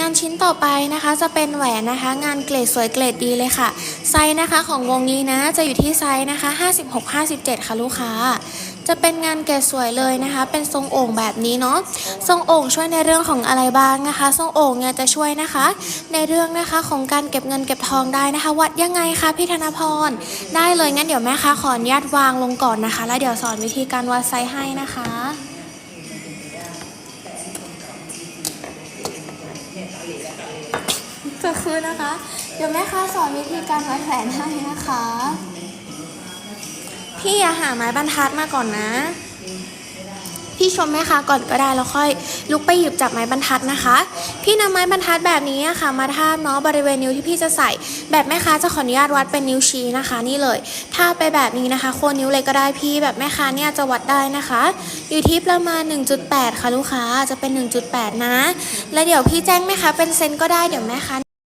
งานชิ้นต่อไปนะคะจะเป็นแหวนนะคะ งานเกรดสวยเกรดดีเลยค่ะ ไซส์นะคะของวงนี้นะจะอยู่ที่ไซส์นะคะ 56-57 ค่ะลูกค้า จะเป็นงานเกรดสวยเลยนะคะ เป็นทรงโอ่งแบบนี้เนาะทรงโอ่งช่วยในเรื่องของอะไรบ้างนะคะทรงโอ่งเนี่ยจะช่วยนะคะ ในเรื่องนะคะของการเก็บเงินเก็บทองได้นะคะ วัดยังไงคะพี่ธนพรได้เลยงั้นเดี๋ยวแม่ค้าขออนุญาตวางลงก่อนนะคะ แล้วเดี๋ยวสอนวิธีการวัดไซส์ให้นะคะ ก็คือนะคะ เดี๋ยวแม่ค้าสอนวิธีการวัดแหวนให้นะคะ พี่อย่าหาไม้บรรทัดมาก่อนนะ พี่ชมแม่ค้าก่อนก็ได้แล้วค่อย ลุกไปหยิบจับไม้บรรทัดนะคะ พี่นำไม้บรรทัดแบบนี้อะค่ะ มาทาบเนาะบริเวณนิ้วที่พี่จะใส่ แบบแม่ค้าจะขออนุญาตวัดเป็นนิ้วชี้นะคะ นี่เลยทาไปแบบนี้นะคะ โคนนิ้วเลยก็ได้พี่แบบแม่ค้าเนี่ยจะวัดได้นะคะ อยู่ที่ประมาณ 1.8 ค่ะลูกค้าจะเป็น 1.8 นะ แล้วเดี๋ยวพี่แจ้งแม่ค้าเป็นเซนก็ได้เดี๋ยวแม่ค้า